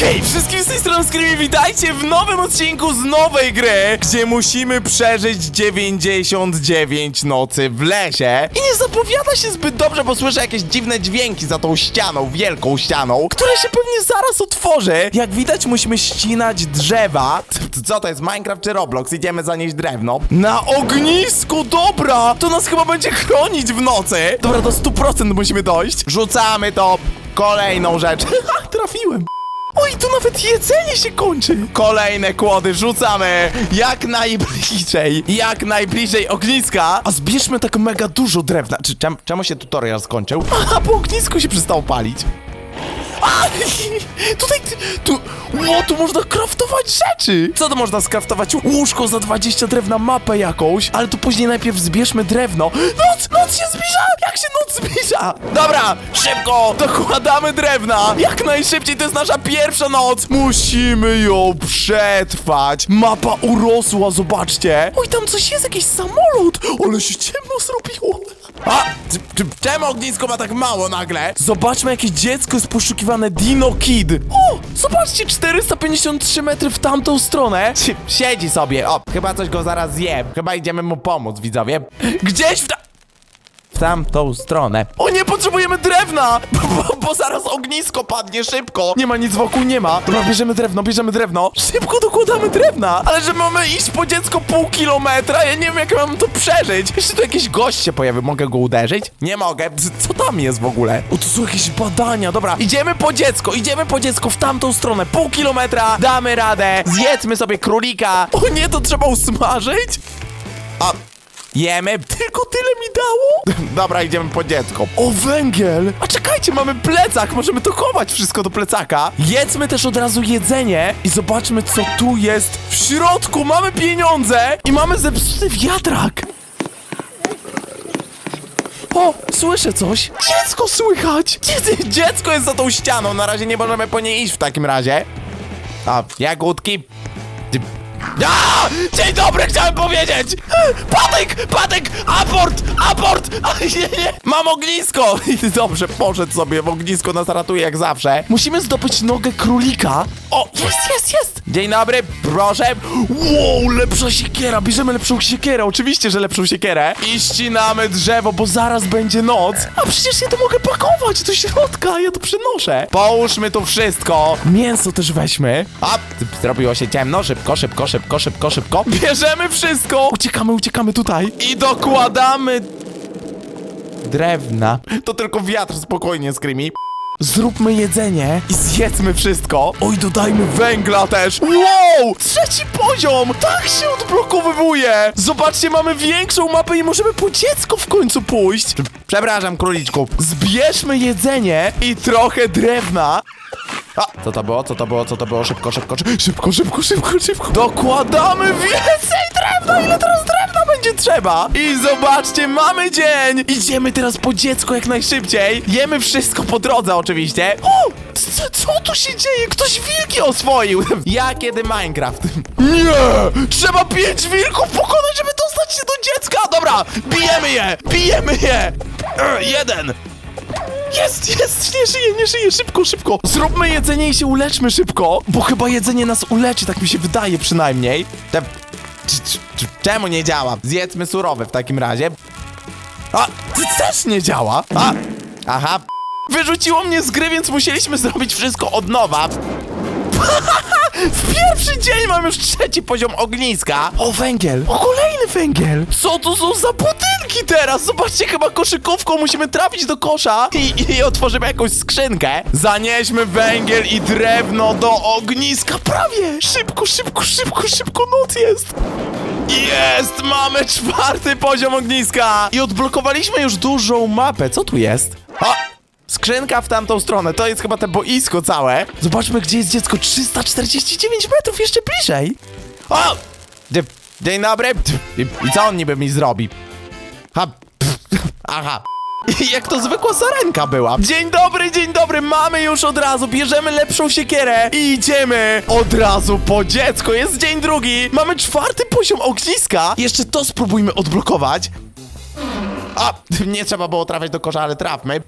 Hej, wszystkim z tej strony Screamy, witajcie w nowym odcinku z nowej gry, gdzie musimy przeżyć 99 nocy w lesie. I nie zapowiada się zbyt dobrze, bo słyszę jakieś dziwne dźwięki za tą ścianą, wielką ścianą, która się pewnie zaraz otworzy. Jak widać, musimy ścinać drzewa. Co to jest, Minecraft czy Roblox? Idziemy zanieść drewno. Na ognisku, dobra! To nas chyba będzie chronić w nocy. Dobra, do 100% musimy dojść. Rzucamy to. Kolejną rzecz. Trafiłem. Oj, tu nawet jedzenie się kończy. Kolejne kłody rzucamy jak najbliżej, jak najbliżej ogniska. A zbierzmy tak mega dużo drewna. Czy czem, czemu się tutorial skończył? Aha, bo ognisko się przestało palić. Tutaj, tu, o, tu można kraftować rzeczy. Co to można skraftować? Łóżko za 20 drewna, mapę jakąś, ale tu później najpierw zbierzmy drewno. Noc, noc się zbliża! Jak się noc zbliża? Dobra, szybko, dokładamy drewna. Jak najszybciej, to jest nasza pierwsza noc. Musimy ją przetrwać. Mapa urosła, zobaczcie. Oj, tam coś jest, jakiś samolot. Ale się ciemno zrobiło. A, czemu ognisko ma tak mało nagle? Zobaczmy, jakie dziecko jest poszukiwane Dino Kid. O, zobaczcie, 453 metry w tamtą stronę. Si- Siedzi sobie. O, chyba coś go zaraz zje. Chyba idziemy mu pomóc, widzowie. Gdzieś w ta... W tamtą stronę. O nie, potrzebujemy drewna! Bo, bo, bo zaraz ognisko padnie szybko. Nie ma nic wokół, nie ma. Dobra, bierzemy drewno, bierzemy drewno. Szybko dokładamy drewna. Ale że mamy iść po dziecko pół kilometra, ja nie wiem jak mam to przeżyć. Jeszcze tu jakiś gość się pojawił, mogę go uderzyć? Nie mogę. Co tam jest w ogóle? O, to są jakieś badania. Dobra, idziemy po dziecko, idziemy po dziecko w tamtą stronę. Pół kilometra, damy radę. Zjedzmy sobie królika. O nie, to trzeba usmażyć? A, Jemy, tylko tyle mi dało? Dobra, idziemy po dziecko. O, węgiel! A czekajcie, mamy plecak, możemy to chować wszystko do plecaka. Jedzmy też od razu jedzenie i zobaczmy, co tu jest w środku. Mamy pieniądze i mamy zepsuty wiatrak. O, słyszę coś. Dziecko słychać! Dzie- dziecko jest za tą ścianą, na razie nie możemy po niej iść w takim razie. A, jagódki. A! Dzień dobry, chciałem powiedzieć! Patyk! Patyk! Aport! Aport! A, nie, nie. Mam ognisko! I Dobrze, poszedł sobie w ognisko, nas ratuje jak zawsze. Musimy zdobyć nogę królika. O, jest, jest, jest! Dzień dobry, proszę. Wow, lepsza siekiera, bierzemy lepszą siekierę, oczywiście, że lepszą siekierę. I ścinamy drzewo, bo zaraz będzie noc. A przecież ja to mogę pakować do środka, ja to przynoszę. Połóżmy tu wszystko. Mięso też weźmy. A, zrobiło się ciemno, szybko, szybko, szybko, szybko, szybko. Bierzemy wszystko. Uciekamy, uciekamy tutaj. I dokładamy drewna. To tylko wiatr spokojnie skrymi. Zróbmy jedzenie i zjedzmy wszystko. Oj, dodajmy węgla też. Wow! Trzeci poziom! Tak się odblokowywuje! Zobaczcie, mamy większą mapę i możemy po dziecko w końcu pójść. Przepraszam, króliczku. Zbierzmy jedzenie i trochę drewna. A, co to było? Co to było? Co to było? Szybko, szybko, szy- szybko, szybko, szybko, szybko. Dokładamy więcej drewna! Ile teraz drewna będzie trzeba? I zobaczcie, mamy dzień! Idziemy teraz po dziecko jak najszybciej. Jemy wszystko po drodze oczywiście. O! Co, co tu się dzieje? Ktoś wilki oswoił! Ja kiedy Minecraft. Nie! Trzeba pięć wilków pokonać, żeby dostać się do dziecka! Dobra, bijemy je! Bijemy je! E, jeden! Jest, jest, nie żyje, nie żyje, szybko, szybko. Zróbmy jedzenie i się uleczmy szybko, bo chyba jedzenie nas uleczy, tak mi się wydaje przynajmniej. Te... Czemu nie działa? Zjedzmy surowe w takim razie. A, też nie działa. A, aha. Wyrzuciło mnie z gry, więc musieliśmy zrobić wszystko od nowa. W pierwszy dzień mam już trzeci poziom ogniska. O, węgiel. O, kolejny węgiel. Co to są za budynki teraz? Zobaczcie, chyba koszykówką musimy trafić do kosza i, i otworzymy jakąś skrzynkę. Zanieśmy węgiel i drewno do ogniska. Prawie. Szybko, szybko, szybko, szybko noc jest. Jest! Mamy czwarty poziom ogniska! I odblokowaliśmy już dużą mapę. Co tu jest? O! Skrzynka w tamtą stronę. To jest chyba te boisko całe. Zobaczmy, gdzie jest dziecko. 349 metrów, jeszcze bliżej. O! Dzie- Dzień dobry. I, co on niby mi zrobi? Ha, aha. Jak to zwykła sarenka była. Dzień dobry, dzień dobry, mamy już od razu, bierzemy lepszą siekierę i idziemy od razu po dziecko. Jest dzień drugi, mamy czwarty poziom ogniska. Jeszcze to spróbujmy odblokować. A, nie trzeba było trafiać do kosza, ale trafmy.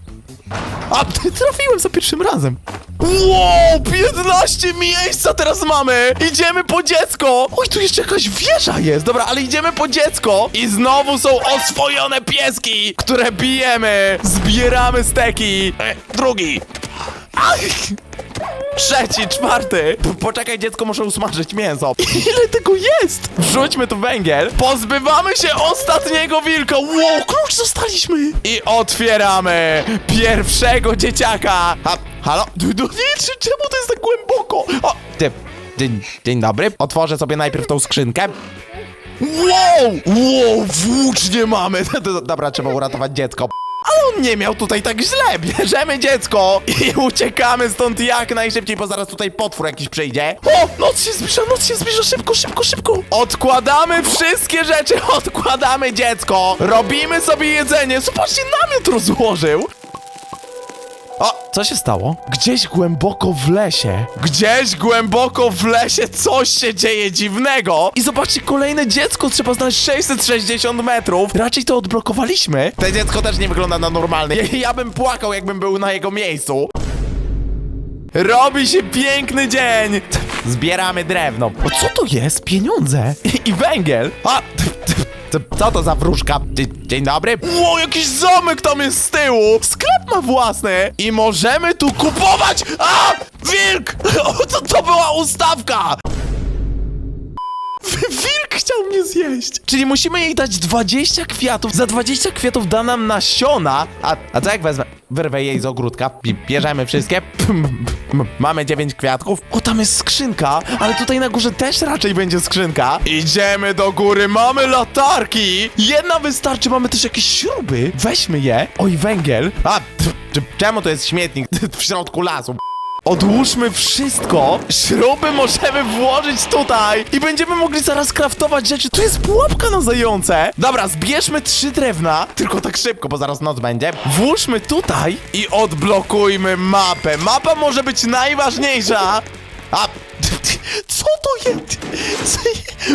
A, trafiłem za pierwszym razem. Wow, 15 miejsca teraz mamy! Idziemy po dziecko! Oj, tu jeszcze jakaś wieża jest. Dobra, ale idziemy po dziecko i znowu są oswojone pieski, które bijemy. Zbieramy steki. E, drugi. Ach! Trzeci, czwarty. P- Poczekaj, dziecko, muszę usmażyć mięso. Ile tego jest? Wrzućmy tu węgiel. Pozbywamy się ostatniego wilka. Wow, klucz zostaliśmy. I otwieramy pierwszego dzieciaka. Ha, halo? Du- Nie, czy- czemu to jest tak głęboko? O, ty, dzień, dzień dobry. Otworzę sobie najpierw tą skrzynkę. Wow! Wow, włócznie mamy! Dobra, trzeba uratować dziecko. Ale on nie miał tutaj tak źle. Bierzemy dziecko i uciekamy stąd jak najszybciej, bo zaraz tutaj potwór jakiś przyjdzie. O! Noc się zbliża, noc się zbliża, szybko, szybko, szybko! Odkładamy wszystkie rzeczy, odkładamy dziecko. Robimy sobie jedzenie. Zobaczcie, namiot rozłożył. O, co się stało? Gdzieś głęboko w lesie. Gdzieś głęboko w lesie coś się dzieje dziwnego. I zobaczcie, kolejne dziecko trzeba znaleźć 660 metrów. Raczej to odblokowaliśmy. Te dziecko też nie wygląda na normalne. Ja, bym płakał, jakbym był na jego miejscu. Robi się piękny dzień! Zbieramy drewno. O co to jest? Pieniądze i, i węgiel. A, co to za wróżka? Dzie- Dzień dobry. Ło, jakiś zamek tam jest z tyłu. Sklep ma własny. I możemy tu kupować. A! Wilk! O, to była ustawka! Wilk chciał mnie zjeść. Czyli musimy jej dać 20 kwiatów. Za 20 kwiatów da nam nasiona. A, a co jak wezmę? Wyrwę jej z ogródka. Bierzemy wszystkie. Mamy 9 kwiatków. O, tam jest skrzynka. Ale tutaj na górze też raczej będzie skrzynka. Idziemy do góry. Mamy latarki. Jedna wystarczy. Mamy też jakieś śruby. Weźmy je. Oj, węgiel. A, czemu to jest śmietnik w środku lasu? Odłóżmy wszystko. Śruby możemy włożyć tutaj i będziemy mogli zaraz kraftować rzeczy. Tu jest pułapka na zające. Dobra, zbierzmy trzy drewna, tylko tak szybko, bo zaraz noc będzie. Włóżmy tutaj i odblokujmy mapę. Mapa może być najważniejsza. A, co to jest?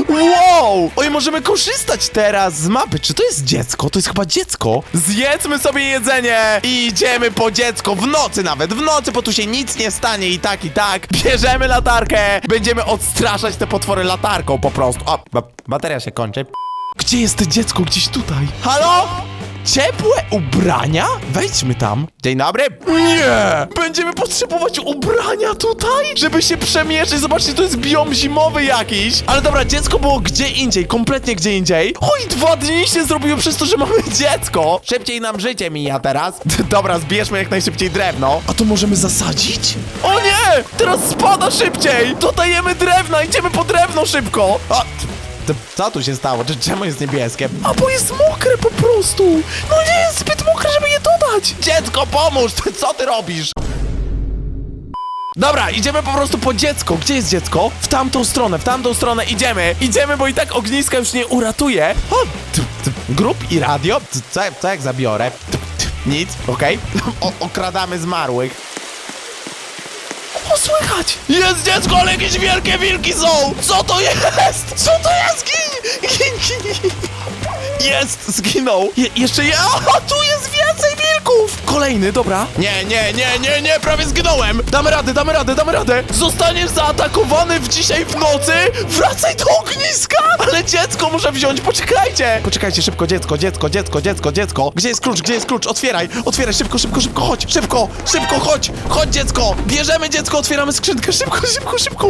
Wow! Oj, możemy korzystać teraz z mapy. Czy to jest dziecko? To jest chyba dziecko. Zjedzmy sobie jedzenie i idziemy po dziecko w nocy nawet. W nocy, bo tu się nic nie stanie i tak, i tak. Bierzemy latarkę. Będziemy odstraszać te potwory latarką po prostu. O, ba bateria się kończy. Gdzie jest to dziecko? Gdzieś tutaj. Halo? Ciepłe ubrania? Wejdźmy tam. Dzień dobry. Nie! Będziemy potrzebować ubrania tutaj, żeby się przemieszczać. Zobaczcie, to jest biom zimowy jakiś. Ale dobra, dziecko było gdzie indziej, kompletnie gdzie indziej. Oj, dwa dni się zrobiły przez to, że mamy dziecko. Szybciej nam życie mija teraz. Dobra, zbierzmy jak najszybciej drewno. A to możemy zasadzić? O nie! Teraz spada szybciej! Dodajemy drewna, idziemy po drewno szybko. A, to, co tu się stało? Czy, czemu jest niebieskie? A bo jest mokre po prostu! No nie jest zbyt mokre, żeby je dodać! Dziecko, pomóż! Co ty robisz? Dobra, idziemy po prostu po dziecko. Gdzie jest dziecko? W tamtą stronę, w tamtą stronę idziemy. Idziemy, bo i tak ogniska już nie uratuje. O, t, t, grup i radio? T, Co, co jak zabiorę? T, t, nic, okej. O, okradamy zmarłych. O, słychać! Jest dziecko, ale jakieś wielkie wilki są! Co to jest? Co to jest? Gin! Gin, gin! Jest! Zginął! Je, jeszcze je... O, tu jest wilków! Kolejny, dobra. Nie, nie, nie, nie, nie, prawie zginąłem! Damy radę, damy radę, damy radę! Zostaniesz zaatakowany w dzisiaj w nocy! Wracaj do ogniska! Ale dziecko muszę wziąć, poczekajcie! Poczekajcie, szybko, dziecko, dziecko, dziecko, dziecko, dziecko! Gdzie jest klucz, gdzie jest klucz? Otwieraj, otwieraj, szybko, szybko, szybko, chodź, szybko, szybko, chodź, chodź dziecko! Bierzemy dziecko, otwieramy skrzynkę, szybko, szybko, szybko!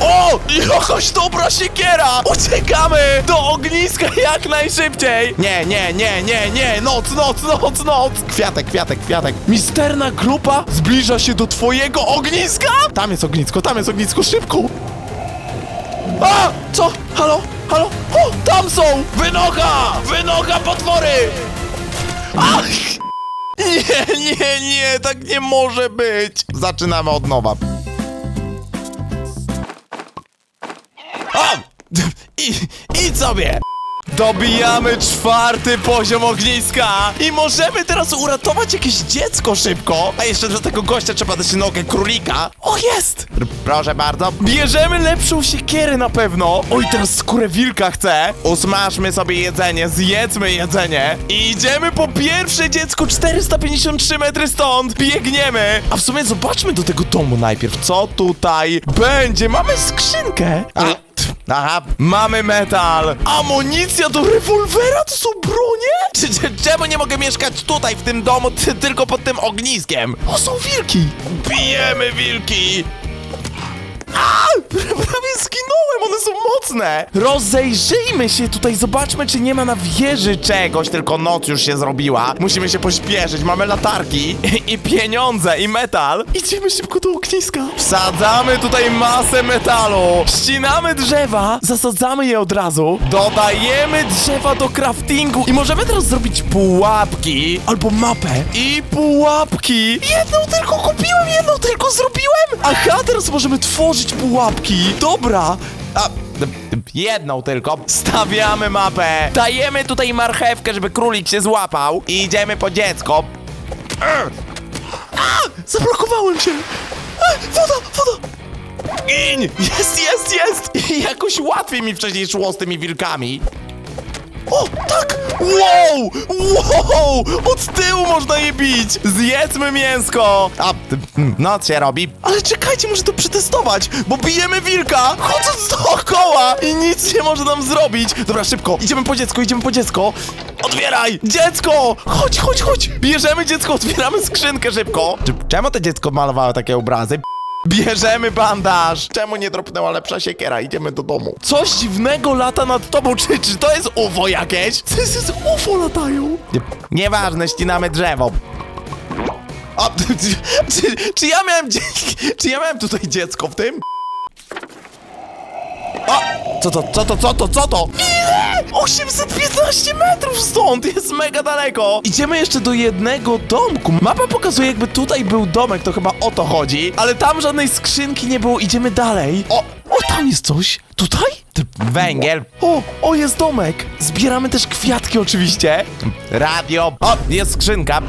O! Jakaś dobra siekiera! Uciekamy do ogniska jak najszybciej! Nie, nie, nie, nie, nie! Noc, noc, noc, noc! Kwiatek, kwiatek, kwiatek. Misterna grupa zbliża się do twojego ogniska! Tam jest ognisko, tam jest ognisko, szybko! A! Co? Halo? Halo? O! Tam są! Wynocha! Wynocha potwory! Ach! Nie, nie, nie, tak nie może być! Zaczynamy od nowa. O! I, idź sobie! Dobijamy czwarty poziom ogniska i możemy teraz uratować jakieś dziecko szybko. A jeszcze do tego gościa trzeba dać nogę królika. O, jest! R- Proszę bardzo. Bierzemy lepszą siekierę na pewno. Oj, teraz skórę wilka chcę. Usmażmy sobie jedzenie, zjedzmy jedzenie. I idziemy po pierwsze dziecko 453 metry stąd. Biegniemy. A w sumie zobaczmy do tego domu najpierw, co tutaj będzie. Mamy skrzynkę. A, Aha, mamy metal! Amunicja do rewolwera? To są bronie? Czemu nie mogę mieszkać tutaj, w tym domu, ty, tylko pod tym ogniskiem? O, są wilki! Bijemy wilki! Prawie zginąłem, one są mocne! Rozejrzyjmy się tutaj, zobaczmy, czy nie ma na wieży czegoś, tylko noc już się zrobiła. Musimy się pośpieszyć, mamy latarki i pieniądze, i metal. Idziemy szybko do ogniska. Wsadzamy tutaj masę metalu. Ścinamy drzewa, zasadzamy je od razu. Dodajemy drzewa do craftingu i możemy teraz zrobić pułapki albo mapę. I pułapki. Jedną tylko kupiłem, jedną tylko zrobiłem. Aha, teraz możemy tworzyć pułapki. Dobra. A, jedną tylko. Stawiamy mapę. Dajemy tutaj marchewkę, żeby królik się złapał. I idziemy po dziecko. A! Zablokowałem się! A, woda, woda! Gin! Jest, jest, jest! I jakoś łatwiej mi wcześniej szło z tymi wilkami. O, tak! Wow! Wow! Od tyłu można je bić! Zjedzmy mięsko! A, ty- mm, noc się robi. Ale czekajcie, muszę to przetestować, bo bijemy wilka chodząc dookoła i nic nie może nam zrobić. Dobra, szybko, idziemy po dziecko, idziemy po dziecko. Otwieraj! Dziecko! Chodź, chodź, chodź! Bierzemy dziecko, otwieramy skrzynkę szybko. Czemu to dziecko malowało takie obrazy? Bierzemy bandaż! Czemu nie dropnęła lepsza siekiera? Idziemy do domu. Coś dziwnego lata nad tobą. Czy, czy to jest UFO jakieś? To jest, jest UFO latają. Nie, nieważne, ścinamy drzewo. O, czy, czy ja miałem Czy ja miałem tutaj dziecko w tym? O! Co to, co to, co to, co to? Ile? 815 metrów stąd! Jest mega daleko! Idziemy jeszcze do jednego domku. Mapa pokazuje, jakby tutaj był domek, to chyba o to chodzi. Ale tam żadnej skrzynki nie było, idziemy dalej. O, o tam jest coś. Tutaj? Węgiel. O, o jest domek. Zbieramy też kwiatki oczywiście. Radio. O, jest skrzynka.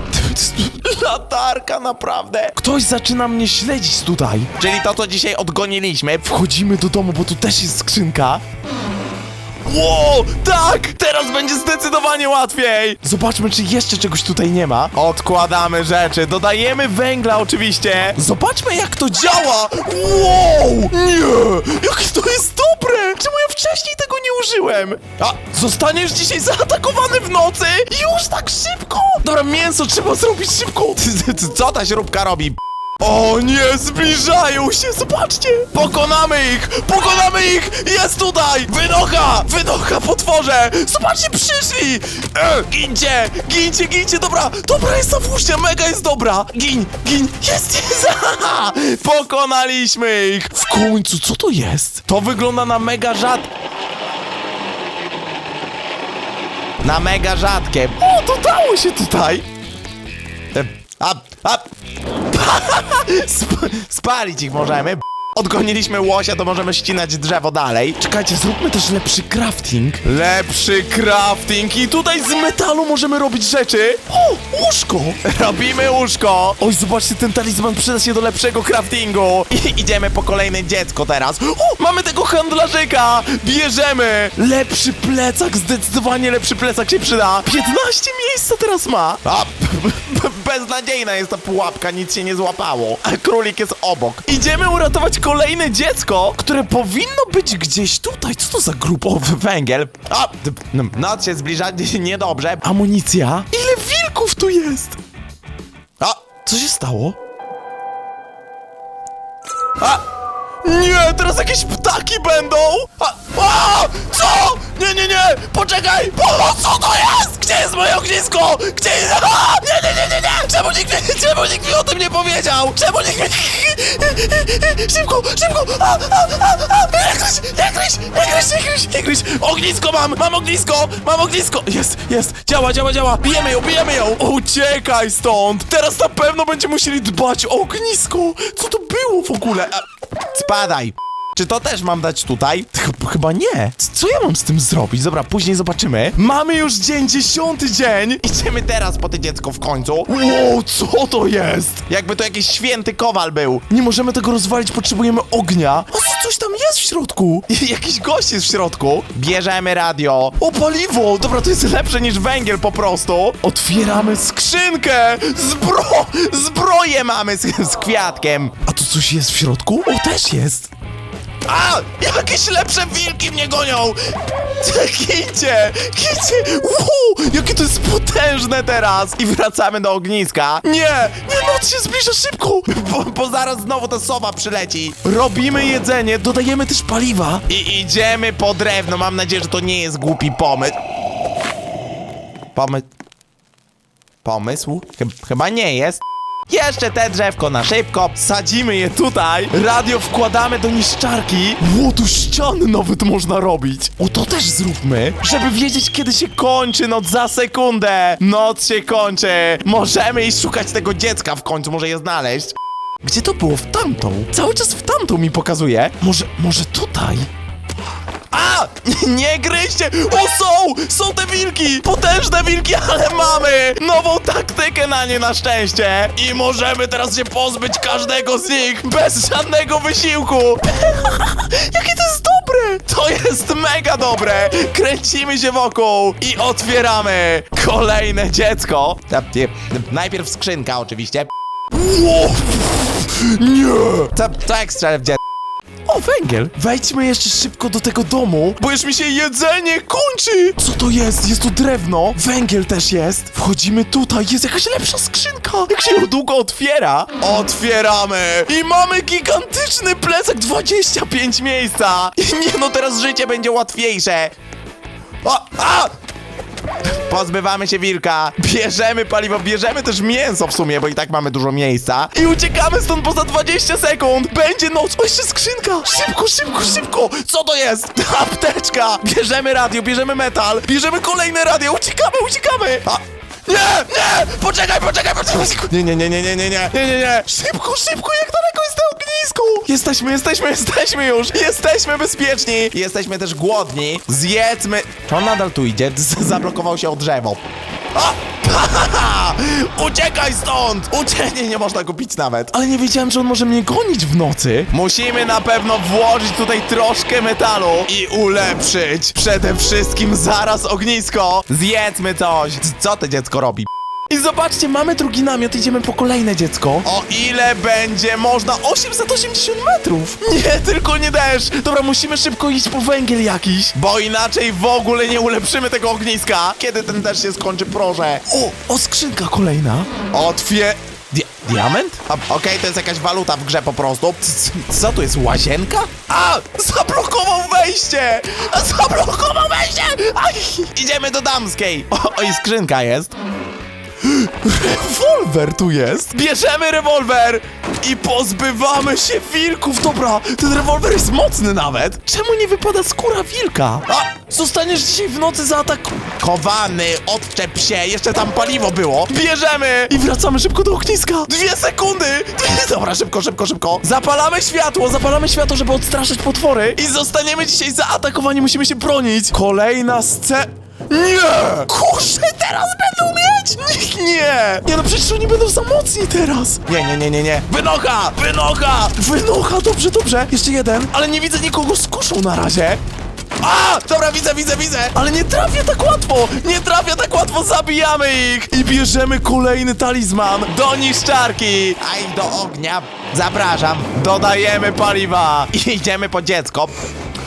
Latarka, naprawdę. Ktoś zaczyna mnie śledzić tutaj. Czyli to, co dzisiaj odgoniliśmy. Wchodzimy do domu, bo tu też jest skrzynka. Wow, tak! Teraz będzie zdecydowanie łatwiej! Zobaczmy, czy jeszcze czegoś tutaj nie ma. Odkładamy rzeczy, dodajemy węgla oczywiście. Zobaczmy, jak to działa! Wow! Nie! Jak to jest dobre! Czemu ja wcześniej tego nie użyłem? A, zostaniesz dzisiaj zaatakowany w nocy? Już tak szybko! Dobra, mięso trzeba zrobić szybko! Co ta śrubka robi? O nie, zbliżają się, zobaczcie! Pokonamy ich! Pokonamy ich! Jest tutaj! Wynocha! Wynocha, potworze! Zobaczcie, przyszli! E, gincie! Gincie, gincie, dobra! Dobra jest ta włócznia, mega jest dobra! Gin, gin, jest, jest! Aha! Pokonaliśmy ich! W końcu, co to jest? To wygląda na mega rzad... Na mega rzadkie. O, to dało się tutaj! E, A, a, Sp spalić ich możemy. Odgoniliśmy łosia, to możemy ścinać drzewo dalej. Czekajcie, zróbmy też lepszy crafting. Lepszy crafting i tutaj z metalu możemy robić rzeczy. O, łóżko! Robimy łóżko. Oj, zobaczcie, ten talizman przyda się do lepszego craftingu. I idziemy po kolejne dziecko teraz. O, mamy tego handlarzyka. Bierzemy. Lepszy plecak, zdecydowanie lepszy plecak się przyda. 15 miejsca teraz ma. A, beznadziejna jest ta pułapka, nic się nie złapało. A królik jest obok. Idziemy uratować kolejne dziecko, które powinno być gdzieś tutaj. Co to za grupowy węgiel? A, d- n- noc się zbliża, niedobrze. Amunicja? Ile wilków tu jest? A, co się stało? A! Nie, teraz jakieś ptaki będą! A, a, co? Nie, nie, nie! Poczekaj! O, co to jest? Gdzie jest moje ognisko? Gdzie jest... A, nie, nie, nie, nie, nie! Czemu nikt, mi- czemu nikt mi o tym nie powiedział? Czemu nikt mi... Szybko, szybko! A, a, a, a! Nie kryć! Ognisko mam! Mam ognisko! Mam ognisko! Jest, jest! Działa, działa, działa! Bijemy ją, bijemy ją! Uciekaj stąd! Teraz na pewno będziemy musieli dbać o ognisko! Co to było w ogóle? A, spadaj! Czy to też mam dać tutaj? Ch- Chyba nie. Co ja mam z tym zrobić? Dobra, później zobaczymy. Mamy już dzień, dziesiąty dzień. Idziemy teraz po te dziecko w końcu. Wow, co to jest? Jakby to jakiś święty kowal był. Nie możemy tego rozwalić, potrzebujemy ognia. O, co- coś tam jest w środku. Jakiś gość jest w środku. Bierzemy radio. O, paliwo. Dobra, to jest lepsze niż węgiel po prostu. Otwieramy skrzynkę. Zbro... Zbroję mamy z, z kwiatkiem. A tu coś jest w środku? O, też jest. A! Jakieś lepsze wilki mnie gonią! Kicie! Kicie! Uuu, jakie to jest potężne teraz! I wracamy do ogniska. Nie! Nie, noc się zbliża szybko! Bo, bo zaraz znowu ta sowa przyleci. Robimy jedzenie, dodajemy też paliwa. I idziemy po drewno. Mam nadzieję, że to nie jest głupi pomysł. Pomysł... Pomysł? Chyb- chyba nie jest. Jeszcze te drzewko na szybko, sadzimy je tutaj, radio wkładamy do niszczarki. Ło, tu ściany nawet można robić. O, to też zróbmy, żeby wiedzieć, kiedy się kończy noc za sekundę. Noc się kończy. Możemy iść szukać tego dziecka w końcu, może je znaleźć. Gdzie to było? W tamtą. Cały czas w tamtą mi pokazuje. Może, może tutaj? A! Nie gryźcie! O, są! Są te wilki! Potężne wilki, ale mamy! Nową taktykę na nie na szczęście! I możemy teraz się pozbyć każdego z nich bez żadnego wysiłku! Jakie to jest dobre! To jest mega dobre! Kręcimy się wokół i otwieramy kolejne dziecko. Najpierw skrzynka oczywiście. Nie! To, to ekstra w dziecko. O, węgiel! Wejdźmy jeszcze szybko do tego domu, bo już mi się jedzenie kończy! Co to jest? Jest tu drewno, węgiel też jest. Wchodzimy tutaj, jest jakaś lepsza skrzynka. Jak się ją długo otwiera? Otwieramy! I mamy gigantyczny plecak, 25 miejsca! I nie no, teraz życie będzie łatwiejsze. O, a! Pozbywamy się wilka, bierzemy paliwo, bierzemy też mięso w sumie, bo i tak mamy dużo miejsca. I uciekamy stąd poza 20 sekund! Będzie noc! O, jeszcze skrzynka! Szybko, szybko, szybko! Co to jest? Apteczka! Bierzemy radio, bierzemy metal, bierzemy kolejne radio, uciekamy, uciekamy! A! Nie, nie! Poczekaj, poczekaj, poczekaj! Nie, nie, nie, nie, nie, nie, nie, nie, nie, nie! Szybko, szybko, jak daleko jest to ognisko? Jesteśmy, jesteśmy, jesteśmy już! Jesteśmy bezpieczni! Jesteśmy też głodni. Zjedzmy... Czy on nadal tu idzie? Z zablokował się o drzewo. A! Uciekaj stąd! Ucie... Nie, można bić nawet. Ale nie wiedziałem, że on może mnie gonić w nocy. Musimy na pewno włożyć tutaj troszkę metalu i ulepszyć przede wszystkim zaraz ognisko. Zjedzmy coś. Co to dziecko robi? I zobaczcie, mamy drugi namiot, idziemy po kolejne dziecko. O ile będzie można? 880 metrów! Nie, tylko nie deszcz! Dobra, musimy szybko iść po węgiel jakiś, bo inaczej w ogóle nie ulepszymy tego ogniska. Kiedy ten deszcz się skończy, proszę. O, o skrzynka kolejna. Otwie... Di diament? Okej, to jest jakaś waluta w grze po prostu. Co tu jest, łazienka? A! Zablokował wejście! Zablokował wejście! Aj! Idziemy do damskiej. O, o i skrzynka jest. Rewolwer tu jest! Bierzemy rewolwer i pozbywamy się wilków! Dobra, ten rewolwer jest mocny nawet! Czemu nie wypada skóra wilka? A! Zostaniesz dzisiaj w nocy zaatakowany! Odczep się! Jeszcze tam paliwo było! Bierzemy! I wracamy szybko do ogniska! Dwie sekundy! Dobra, szybko, szybko, szybko! Zapalamy światło! Zapalamy światło, żeby odstraszyć potwory! I zostaniemy dzisiaj zaatakowani! Musimy się bronić! Kolejna scena... Nie! Kurczę, teraz będą mieć? Nie! Nie no, przecież oni będą za mocni teraz! Nie, nie, nie, nie, nie. Wynocha! Wynocha! Wynocha, dobrze, dobrze. Jeszcze jeden, ale nie widzę nikogo z kuszą na razie. A! Dobra, widzę, widzę, widzę! Ale nie trafię tak łatwo! Nie trafię tak łatwo, zabijamy ich! I bierzemy kolejny talizman do niszczarki! A i do ognia, zapraszam. Dodajemy paliwa i idziemy po dziecko.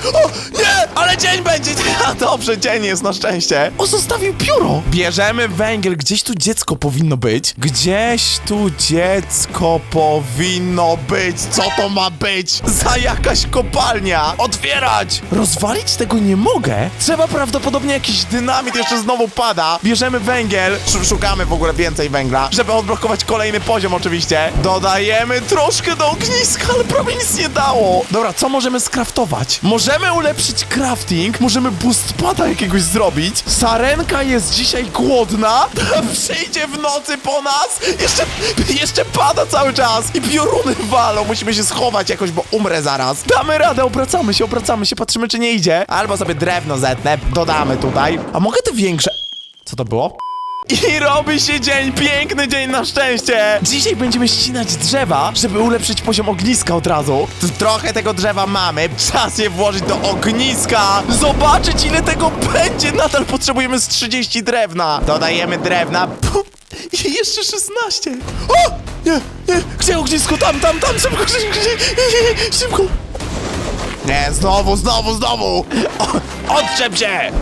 O, nie! Ale dzień będzie! A dobrze, dzień jest na szczęście. O, zostawił pióro! Bierzemy węgiel. Gdzieś tu dziecko powinno być. Gdzieś tu dziecko powinno być. Co to ma być? Za jakaś kopalnia! Otwierać! Rozwalić tego nie mogę. Trzeba prawdopodobnie jakiś dynamit jeszcze znowu pada. Bierzemy węgiel. Sz- Szukamy w ogóle więcej węgla, żeby odblokować kolejny poziom oczywiście. Dodajemy troszkę do ogniska, ale prawie nic nie dało. Dobra, co możemy skraftować? Możemy Możemy ulepszyć crafting, możemy boost pada jakiegoś zrobić. Sarenka jest dzisiaj głodna, przyjdzie w nocy po nas, jeszcze, jeszcze pada cały czas i pioruny walą. Musimy się schować jakoś, bo umrę zaraz. Damy radę, obracamy się, obracamy się, patrzymy czy nie idzie. Albo sobie drewno zetnę, dodamy tutaj. A mogę te większe... Co to było? I robi się dzień, piękny dzień na szczęście! Dzisiaj będziemy ścinać drzewa, żeby ulepszyć poziom ogniska od razu. T- Trochę tego drzewa mamy, czas je włożyć do ogniska! Zobaczyć ile tego będzie! Nadal potrzebujemy z 30 drewna. Dodajemy drewna. Puh, I jeszcze 16. O! Nie, nie, gdzie ognisko? Tam, tam, tam, szybko, szybko, szybko, szybko. Nie, znowu, znowu, znowu! O, odczep się!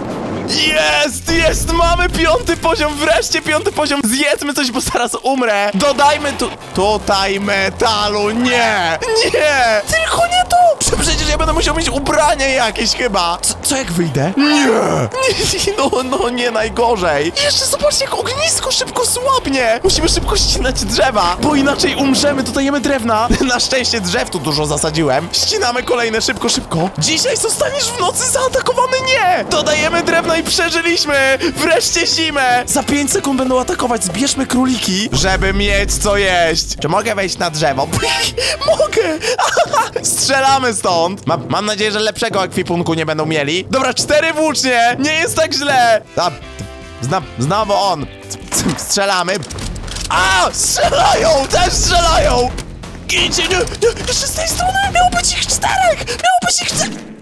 Jest, jest, mamy piąty poziom, wreszcie piąty poziom. Zjedzmy coś, bo zaraz umrę. Dodajmy tu, tutaj metalu, nie, nie, tylko nie tu. Prze- Przecież ja będę musiał mieć ubranie jakieś chyba. Co, co jak wyjdę? Nie, nie, no, no nie najgorzej. Jeszcze zobaczcie, jak ognisko szybko słabnie. Musimy szybko ścinać drzewa, bo inaczej umrzemy, dodajemy drewna. Na szczęście drzew tu dużo zasadziłem. Ścinamy kolejne szybko, szybko. Dzisiaj zostaniesz w nocy zaatakowany, nie. Dodajemy drewna i przeżyliśmy. Wreszcie zimę. Za 5 sekund będą atakować, zbierzmy króliki, żeby mieć co jeść. Czy mogę wejść na drzewo? mogę. Strzelamy stąd. Mam, mam nadzieję, że lepszego ekwipunku nie będą mieli. Dobra, cztery włócznie. Nie jest tak źle. A, Znam, znowu on. Strzelamy. A! Strzelają! Też strzelają! Gincie, nie, nie, jeszcze z tej strony miało być ich czterech! Miało być ich czterech!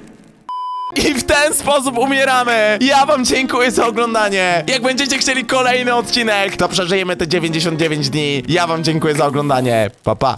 I w ten sposób umieramy! Ja wam dziękuję za oglądanie! Jak będziecie chcieli kolejny odcinek, to przeżyjemy te 99 dni. Ja wam dziękuję za oglądanie. Pa, pa.